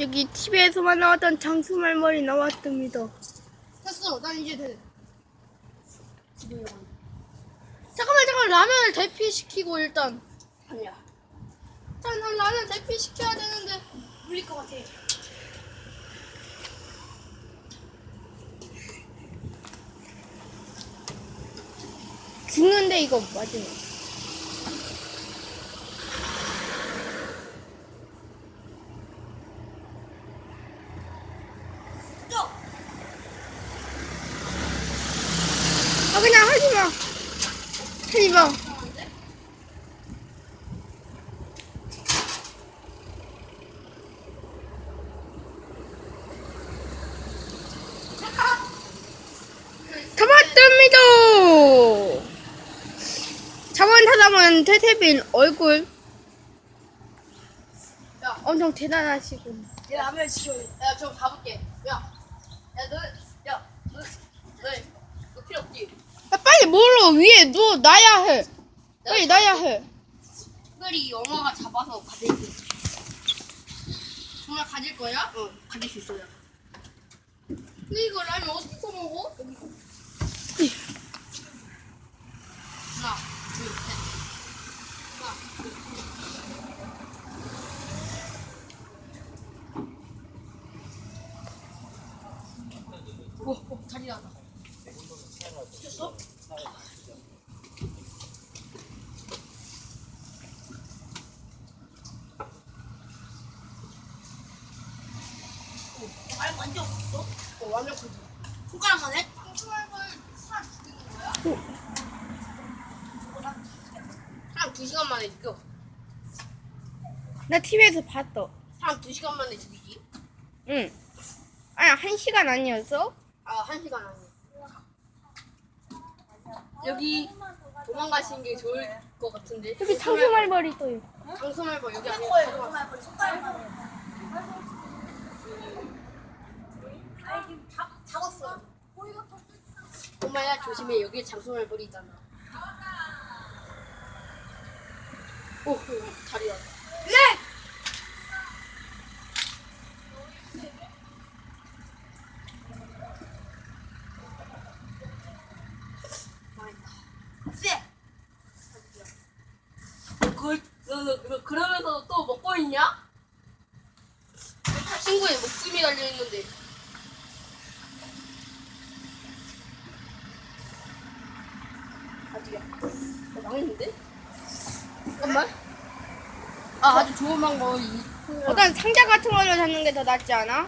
여기 TV에서만 나왔던 장수 말머리 나왔답니다. 됐어. 난 이제 돼. 집에 가. 잠깐만 잠깐 라면을 대피시키고 일단 아니야. 일단 난 라면 대피시켜야 되는데 물릴 것 같아. 죽는데 이거 맞으면 또. 아 그냥 하지마 하지마 잡았답니다 자원 타담은 태태빈 얼굴 야, 엄청 대단하시고 얘 라면 시켜야 돼. 야, 저 가볼게. 야, 야, 너, 야, 너, 너, 너 필요 없지? 야, 빨리 뭘로 위에 누워 놔야 해 빨리 놔야 해 특별히 영화가 잡아서 가질게. 정말 가질 거야? 응, 가질 수 있어요. 근데 이거 라면 어디서 먹어? 여기. 하나, 둘, 셋. 하나, 둘, 오, 오, 자리 나다. 완전 없어? 어, 완전 크지. 손가락만 해? 손가락을 사람 죽이는 거야? 사람 두 시간 만에 죽여. 나 TV에서 봤어 사람 두 시간 만에 죽이지? 응 아니 한 시간 아니었어? 아, 한 시간 아니야. 여기 도망가시는 게 좋을 것 같은데. 여기 장수말머리 또 있어 장소말벌 여기 아니야. 잡았어요. 엄마야 조심해 여기에 장소말벌이 있잖아. 오, 다리 나. 네! 망했다. 쎄! 그걸 너, 너, 너 그러면서 또 먹고 있냐? 친구의 목숨이 달려 있는데. 아직이야. 어, 망했는데? 잠깐만. 아 아주 좋은 방법이. 어떤 상자 같은 걸로 잡는 게 더 낫지 않아?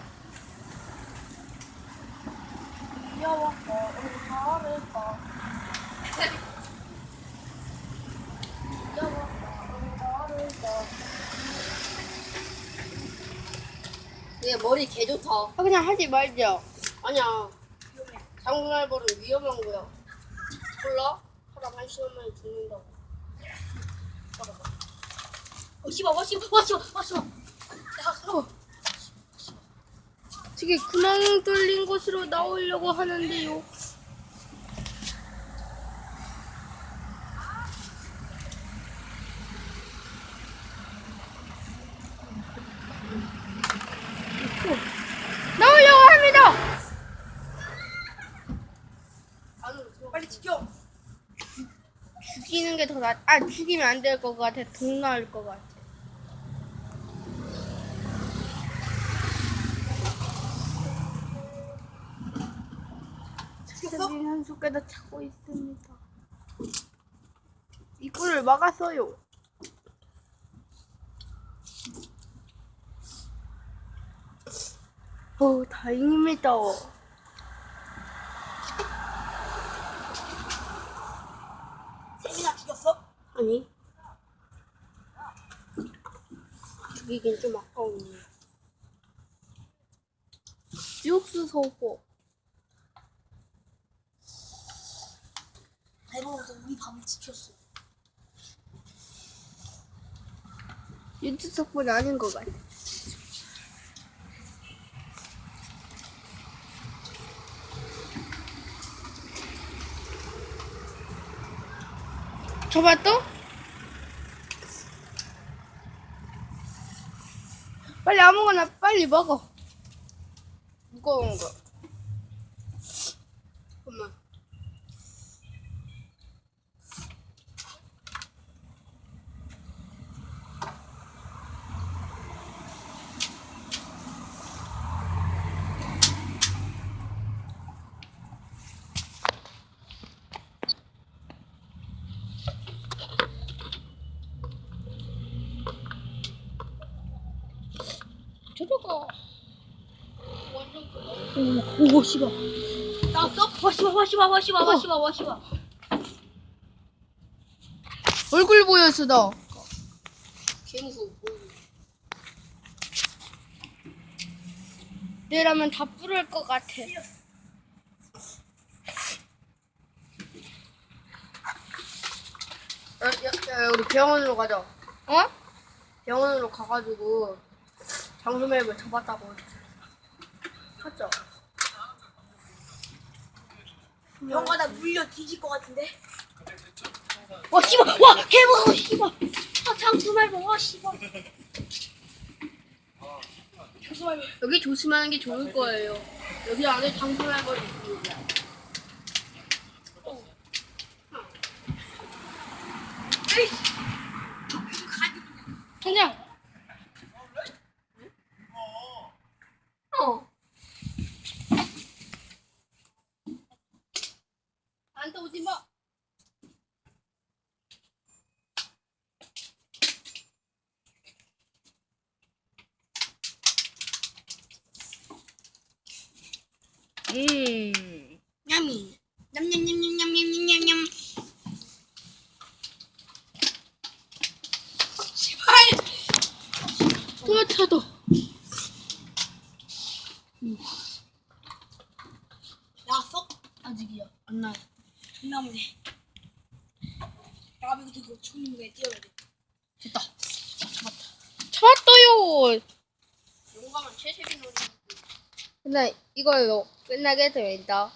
얘 머리 개 좋다. 아 그냥 하지 말자 아니야. 장날벌은 위험한 거야. 몰라? 사람 한 시간 만에 죽는다고. 잠깐만. 어, 씨발, 와, 씨발, 와, 씨발, 와, 씨발. 야, 어. 저게 구멍 뚫린 곳으로 나오려고 하는데요 나오려고 합니다 안으로 들어가. 빨리 지켜. 죽이는 게 더 낫.. 아 죽이면 안 될 것 같아. 돈 나올 것 같아. 세빈 한 손가락 차고 있습니다. 입구를 막았어요. 오 다행입니다 세민아 죽였어? 아니. 죽이긴 좀 아까우네. 육수 소보 대부분 우리 밥을 지켰어. 육수 소보는 아닌 것 같아 저봐 또? 빨리 아무거나 빨리 먹어. 무거운 거. 저쪽가. 오, 오, 씨발. 나왔어? 와, 씨발, 와, 씨발, 와, 씨발, 와, 씨발, 와, 씨발. 얼굴 보였어 너. 개무서워. 내라면 다 부를 것 같아. 야, 야, 야, 우리 병원으로 가자. 어? 병원으로 가가지고 장수맵을 잡았다고. 맞죠? 병 가다 물려 뒤질 것 같은데. 와, 씨발, 와, 개무서워, 씨발. 아, 장수 말고, 와, 씨발. 여기 조심하는 게 좋을 거예요. 여기 안에 장수말벌이 있습니다. 그냥 또렷하다. 나왔어? 아직이야. 안 나요. 나오네. 나비고 들고 총무에 뛰어야 돼. 됐다. 잡았어요. 용감한 채색이 노래. 근데 이걸로 끝나게 됩니다.